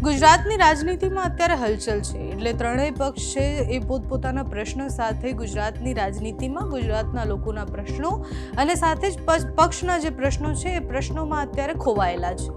ગુજરાતની રાજનીતિમાં અત્યારે હલચલ છે. એટલે ત્રણેય પક્ષ છે એ પોતપોતાના પ્રશ્નો સાથે ગુજરાતની રાજનીતિમાં, ગુજરાતના લોકોના પ્રશ્નો અને સાથે જ પક્ષના જે પ્રશ્નો છે, એ પ્રશ્નોમાં અત્યારે ખોવાયેલા છે.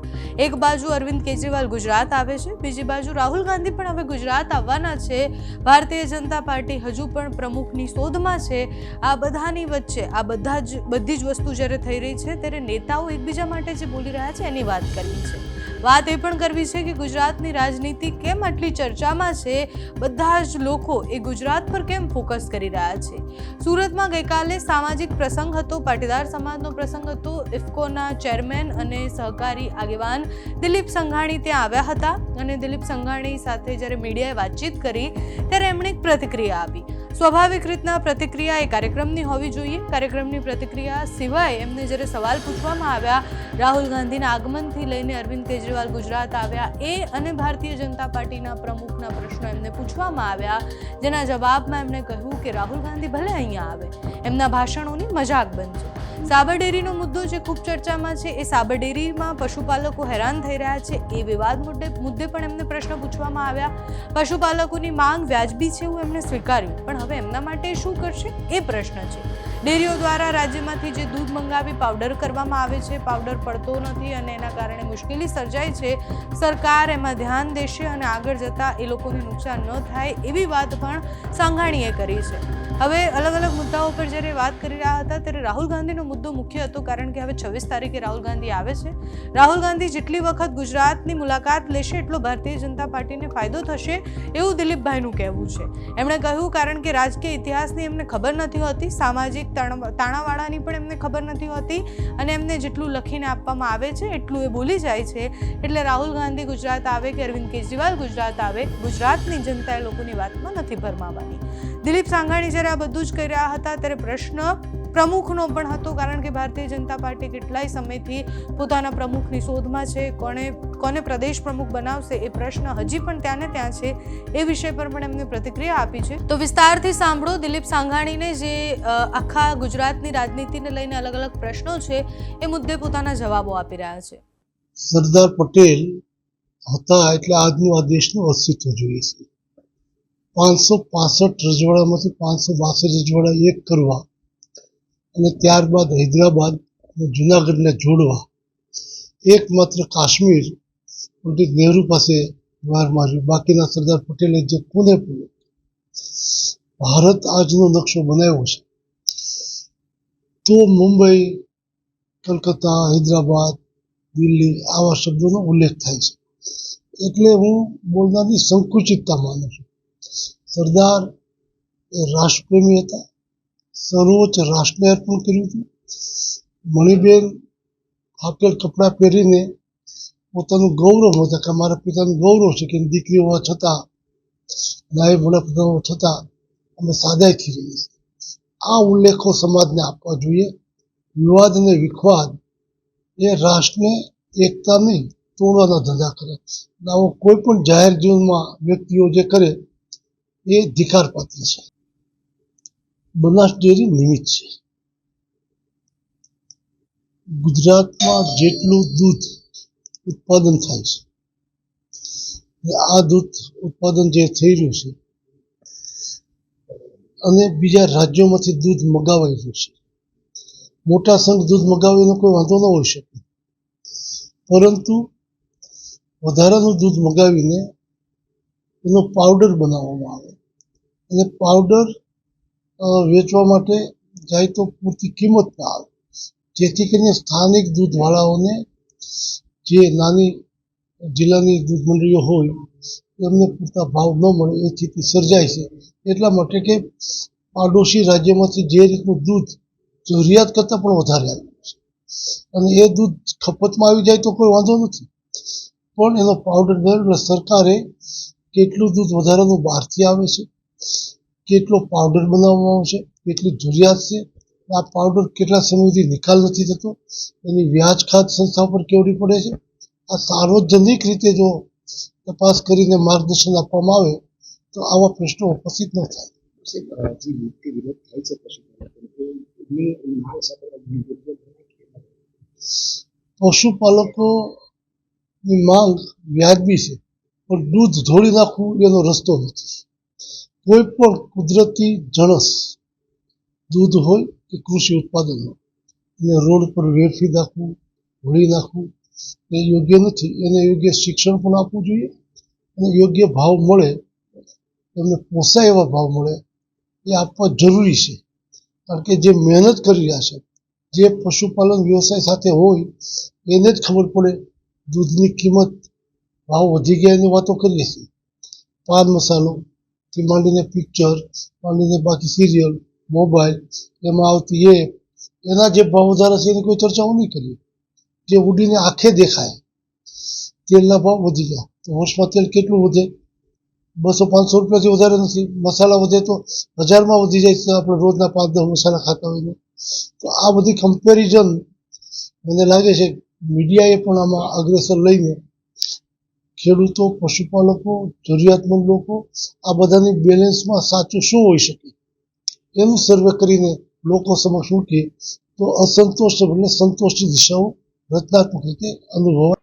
એક બાજુ અરવિંદ કેજરીવાલ ગુજરાત આવે છે, બીજી બાજુ રાહુલ ગાંધી પણ હવે ગુજરાત આવવાના છે. ભારતીય જનતા પાર્ટી હજુ પણ પ્રમુખની શોધમાં છે. આ બધાની વચ્ચે, આ બધા જ, બધી જ વસ્તુ જ્યારે થઈ રહી છે, ત્યારે નેતાઓ એકબીજા માટે જે બોલી રહ્યા છે, એની વાત કરવી છે. વાત એ પણ કરવી છે કે ગુજરાતની રાજનીતિ કેમ આટલી ચર્ચામાં છે? બધા જ લોકો એ ગુજરાત પર કેમ ફોકસ કરી રહ્યા છે? સુરતમાં ગઈકાલે સામાજિક પ્રસંગ હતો, પાટીદાર સમાજનો પ્રસંગ હતો. ઇફકોના ચેરમેન અને સહકારી આગેવાન દિલીપ સંઘાણી ત્યાં આવ્યા હતા અને દિલીપ સંઘાણી સાથે જ્યારે મીડિયાએ વાતચીત કરી, ત્યારે એમણે એક પ્રતિક્રિયા આપી. સ્વાભાવિક રીતના પ્રતિક્રિયા એ કાર્યક્રમની હોવી જોઈએ. કાર્યક્રમની પ્રતિક્રિયા સિવાય એમને જ્યારે સવાલ પૂછવામાં આવ્યા, રાહુલ ગાંધીના આગમનથી લઈને અરવિંદ કેજરીવાલ ગુજરાત આવ્યા, એ અને ભારતીય જનતા પાર્ટીના પ્રમુખના પ્રશ્નો એમને પૂછવામાં આવ્યા, જેના જવાબમાં એમણે કહ્યું કે રાહુલ ગાંધી ભલે અહીંયા આવે, એમના ભાષણોની મજાક બનશે. સાબરડેરીનો મુદ્દો જે ખૂબ ચર્ચામાં છે એ સાબરડેરીમાં પશુપાલકો હેરાન થઈ રહ્યા છે એ વિવાદ મુદ્દે મુદ્દે પણ એમને પ્રશ્ન પૂછવામાં આવ્યા. પશુપાલકોની માંગ વ્યાજબી છે એવું એમણે સ્વીકાર્યું. પણ હવે એમના માટે શું કરશે? એ પ્રશ્ન છે. ડેરીઓ દ્વારા રાજ્યમાંથી જે દૂધ મંગાવી પાવડર કરવામાં આવે છે, પાવડર પડતો નથી અને એના કારણે મુશ્કેલી સર્જાય છે, સરકાર એમાં ધ્યાન દેશે અને આગળ જતાં એ લોકોને નુકસાન ન થાય એવી વાત પણ સાંઘાણીએ કરી છે. હવે અલગ અલગ મુદ્દાઓ પર જ્યારે વાત કરી રહ્યા હતા, ત્યારે રાહુલ ગાંધીનો મુદ્દો મુખ્ય હતો, કારણ કે હવે છવ્વીસ તારીખે રાહુલ ગાંધી આવે છે. રાહુલ ગાંધી જેટલી વખત ગુજરાતની મુલાકાત લેશે, એટલો ભારતીય જનતા પાર્ટીને ફાયદો થશે એવું દિલીપભાઈનું કહેવું છે. એમણે કહ્યું, કારણ કે રાજકીય ઇતિહાસની એમને ખબર નથી હોતી, સામાજિક તાણ- તાણાવાળાની પણ એમને ખબર નથી હોતી અને એમને જેટલું લખીને આપવામાં આવે છે, એટલું એ બોલી જાય છે. એટલે રાહુલ ગાંધી ગુજરાત આવે કે અરવિંદ કેજરીવાલ ગુજરાત આવે, ગુજરાતની જનતા એ લોકોની વાતમાં નથી ભરમાવાની. દિલીપ સાંઘાણી જ્યારે આ બધું જ કરી રહ્યા હતા ત્યારે પ્રશ્ન પ્રમુખનો પણ હતો, કારણ કે ભારતીય જનતા પાર્ટી કેટલાય સમયથી પોતાના પ્રમુખની શોધમાં છે. કોણે, કોને પ્રદેશ પ્રમુખ બનાવશે એ પ્રશ્ન હજી પણ ત્યાં ને ત્યાં છે એ વિષય પર પણ એમને પ્રતિક્રિયા આપી છે. તો વિસ્તારથી સાંભળો, દિલીપ સાંઘાણીને જે આખા ગુજરાતની રાજનીતિને લઈને અલગ અલગ પ્રશ્નો છે, એ મુદ્દે પોતાના જવાબો આપી રહ્યા છે. સરદાર પટેલ હતા એટલે આજનું આ દેશનું અસ્તિત્વ જોઈએ છે. પાંચસો પાસઠ રજવાડામાંથી પાંચસો બાસઠ રજવાડા એક કરવા અને ત્યારબાદ હૈદરાબાદ અને જુનાગઢને જોડવા. એકમાત્ર કાશ્મીર પંડિત નહેરુ પાસે વાર માર્યું. બાકીના સરદાર પટેલે જે કોને પૂર્યો? ભારત આજનો નકશો બનાવ્યો છે. તો મુંબઈ, કલકત્તા, હૈદરાબાદ, દિલ્હી આવા શબ્દોનો ઉલ્લેખ થાય છે. એટલે હું બોલનારની સંકુચિતતા માનું છું. સરદાર એ રાષ્ટ્રપ્રેમી હતા. સર્વોચ્ચ રાષ્ટ્રને અર્પણ કર્યું હતું. મણિબેન આપેલ કપડાં પહેરીને પોતાનું ગૌરવ હતા કે મારા પિતાનું ગૌરવ છે કે દીકરી હોવા છતાં, નાયબ વડાપ્રધાન હોવા છતાં અમે સાદાઈથી રહીએ છીએ. આ ઉલ્લેખો સમાજને આપવા જોઈએ. વિવાદ અને વિખવાદ એ રાષ્ટ્રને એકતા નહીં, તોડવાના ધંધા કરે. આવો કોઈ પણ જાહેર જીવનમાં વ્યક્તિઓ જે કરે એ ધિકાર પાત્ર છે. બનાસ ડેરી નિમિત્ત છે. ગુજરાતમાં જેટલું દૂધ ઉત્પાદન થાય છે આ દૂધ ઉત્પાદન જે થઈ રહ્યું છે અને બીજા રાજ્યોમાંથી દૂધ મગાવાઈ રહ્યું છે. મોટા સંઘ દૂધ મગાવીને કોઈ વાંધો ન હોઈ શકે. પરંતુ વધારાનું દૂધ મગાવીને એનો પાવડર બનાવવામાં આવે. અને પાવડર વેચવા માટે જાય તો પૂરતી કિંમત ના આવે. જેથી કરીને સ્થાનિક દૂધવાળાઓને જે નાની જિલ્લાની દૂધ મંડળીઓ હોય એમને પૂરતા ભાવ ન મળે, એ સ્થિતિ સર્જાય છે. એટલા માટે કે પાડોશી રાજ્યમાંથી જે રીતનું દૂધ જરૂરિયાત કરતાં પણ વધારે આવ્યું છે. અને એ દૂધ ખપતમાં આવી જાય તો કોઈ વાંધો નથી. પણ એનો પાવડર એટલે સરકારે કેટલું દૂધ વધારાનું બહારથી આવે છે? કેટલો પાવડર બનાવવામાં આવશે, કેટલી જરૂરિયાત છે આ પાવડર કેટલા સમયથી નિકાલ નથી થતો, એની વ્યાજ ખાત સંસ્થા પર કેવડી પડે છે? આ સાર્વજનિક રીતે જો તપાસ કરીને માર્ગદર્શન આપવામાં આવે, તો આવા પ્રશ્નો ઉપસ્થિત ન થાય. પશુપાલકોની માંગ વ્યાજબી છે, પણ દૂધ ધોળી નાખવું એનો રસ્તો નથી. કોઈ પણ કુદરતી જણસ દૂધ હોય કે કૃષિ ઉત્પાદન હોય, એને રોડ પર વેરફી નાખવું ધોળી નાખવું, એ યોગ્ય નથી. એને યોગ્ય શિક્ષણ પણ આપવું જોઈએ અને યોગ્ય ભાવ મળે એમને પોસાય એવા ભાવ મળે, એ આપવા જરૂરી છે. કારણ કે જે મહેનત કરી રહ્યા છે, જે પશુપાલન વ્યવસાય સાથે હોય, એને જ ખબર પડે દૂધની કિંમત, ભાવ વધી ગયા એની વાતો કરીએ છીએ. પાન મસાલો થી માંડીને પિક્ચર માંડીને બાકી સિરિયલ મોબાઈલ એમાં આવતી એપ એના જે ભાવ વધારા છે એની કોઈ ચર્ચા હું નહીં કરીએ. જે ઉડીને આંખે દેખાય, તેલના ભાવ વધી ગયા. તો હોશમાં તેલ કેટલું વધે? બસો પાંચસો રૂપિયાથી વધારે નથી. મસાલા વધે તો હજારમાં વધી જાય છે આપણે રોજના પાંચ દસ મસાલા ખાતા હોઈએ. તો આ બધી કમ્પેરિઝન મને લાગે છે મીડિયાએ પણ આમાં અગ્રેસર લઈને ખેડૂતો, પશુપાલકો, જરૂરિયાતમંદ લોકો આ બધાની બેલેન્સમાં સાચું શું હોઈ શકે? એનું સર્વે કરીને લોકો સમક્ષ મૂકીએ તો અસંતોષ એટલે સંતોષની દિશાઓ રચનાત્મક રીતે અનુભવાય.